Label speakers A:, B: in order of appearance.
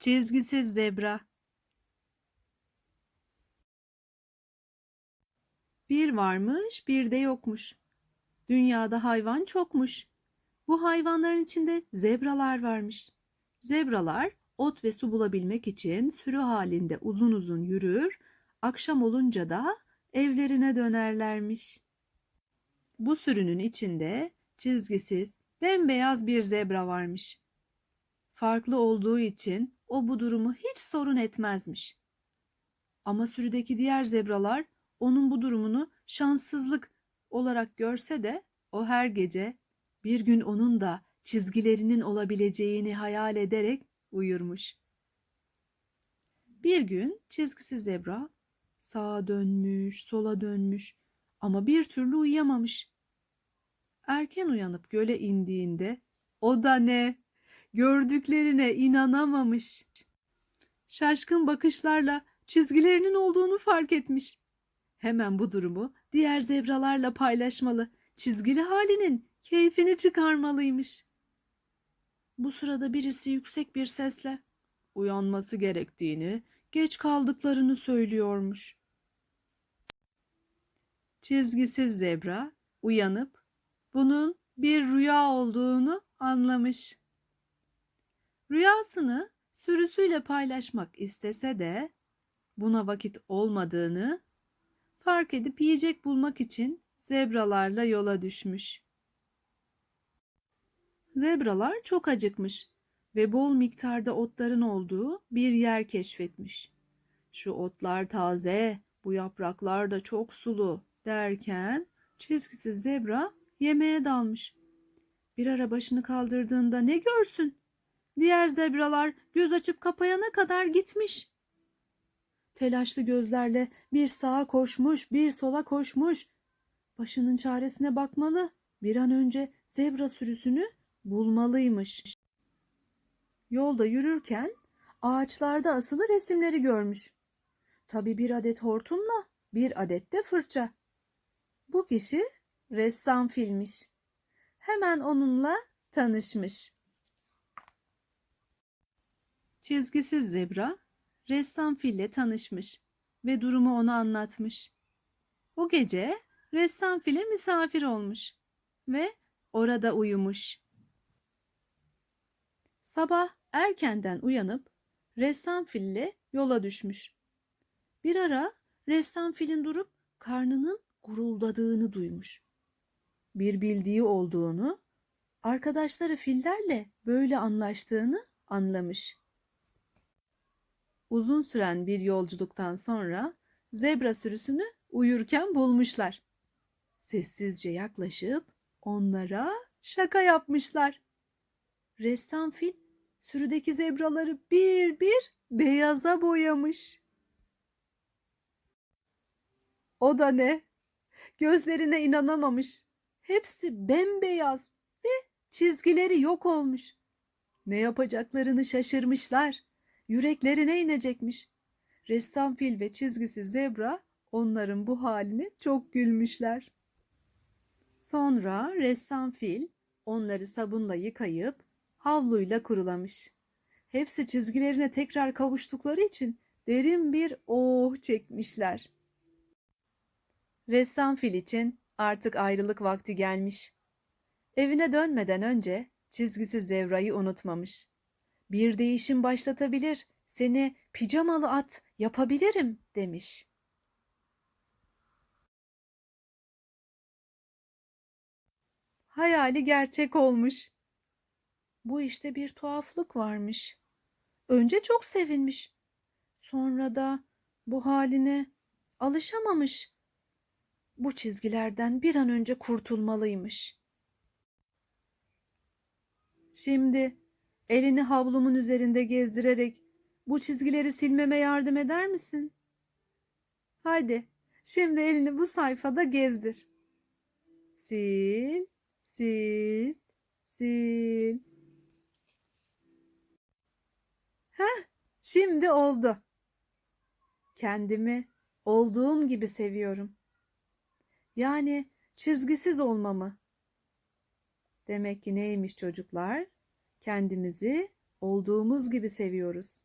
A: Çizgisiz zebra. Bir varmış, bir de yokmuş. Dünyada hayvan çokmuş. Bu hayvanların içinde zebralar varmış. Zebralar ot ve su bulabilmek için sürü halinde uzun uzun yürür, akşam olunca da evlerine dönerlermiş. Bu sürünün içinde çizgisiz, bembeyaz bir zebra varmış. Farklı olduğu için o bu durumu hiç sorun etmezmiş. Ama sürüdeki diğer zebralar onun bu durumunu şanssızlık olarak görse de o her gece bir gün onun da çizgilerinin olabileceğini hayal ederek uyurmuş. Bir gün çizgisiz zebra sağa dönmüş, sola dönmüş ama bir türlü uyuyamamış. Erken uyanıp göle indiğinde o da ne? Gördüklerine inanamamış. Şaşkın bakışlarla çizgilerinin olduğunu fark etmiş. Hemen bu durumu diğer zebralarla paylaşmalı, çizgili halinin keyfini çıkarmalıymış. Bu sırada birisi yüksek bir sesle uyanması gerektiğini, geç kaldıklarını söylüyormuş. Çizgisiz zebra uyanıp bunun bir rüya olduğunu anlamış. Rüyasını sürüsüyle paylaşmak istese de buna vakit olmadığını fark edip yiyecek bulmak için zebralarla yola düşmüş. Zebralar çok acıkmış ve bol miktarda otların olduğu bir yer keşfetmiş. Şu otlar taze, bu yapraklar da çok sulu derken çizgisiz zebra yemeğe dalmış. Bir ara başını kaldırdığında ne görsün? Diğer zebralar göz açıp kapayana kadar gitmiş. Telaşlı gözlerle bir sağa koşmuş, bir sola koşmuş. Başının çaresine bakmalı. Bir an önce zebra sürüsünü bulmalıymış. Yolda yürürken ağaçlarda asılı resimleri görmüş. Tabii bir adet hortumla bir adet de fırça. Bu kişi ressam filmiş. Hemen onunla tanışmış. Çizgisiz zebra ressam fille tanışmış ve durumu ona anlatmış. O gece ressam file misafir olmuş ve orada uyumuş. Sabah erkenden uyanıp ressam fille yola düşmüş. Bir ara ressam filin durup karnının guruldadığını duymuş. Bir bildiği olduğunu, arkadaşları fillerle böyle anlaştığını anlamış. Uzun süren bir yolculuktan sonra zebra sürüsünü uyurken bulmuşlar. Sessizce yaklaşıp onlara şaka yapmışlar. Ressam fil sürüdeki zebraları bir bir beyaza boyamış. O da ne? Gözlerine inanamamış. Hepsi bembeyaz ve çizgileri yok olmuş. Ne yapacaklarını şaşırmışlar. Yüreklerine inecekmiş. Ressam fil ve çizgisi zebra onların bu haline çok gülmüşler. Sonra ressam fil onları sabunla yıkayıp havluyla kurulamış. Hepsi çizgilerine tekrar kavuştukları için derin bir oh çekmişler. Ressam fil için artık ayrılık vakti gelmiş. Evine dönmeden önce çizgisi Zevra'yı unutmamış. Bir değişim başlatabilir, seni pijamalı at yapabilirim demiş. Hayali gerçek olmuş. Bu işte bir tuhaflık varmış. Önce çok sevinmiş. Sonra da bu haline alışamamış. Bu çizgilerden bir an önce kurtulmalıymış. Şimdi elini havlumun üzerinde gezdirerek bu çizgileri silmeme yardım eder misin? Haydi, şimdi elini bu sayfada gezdir. Sil, sil, sil. Heh, şimdi oldu. Kendimi olduğum gibi seviyorum. Yani çizgisiz olmamı. Demek ki neymiş çocuklar? Kendimizi olduğumuz gibi seviyoruz.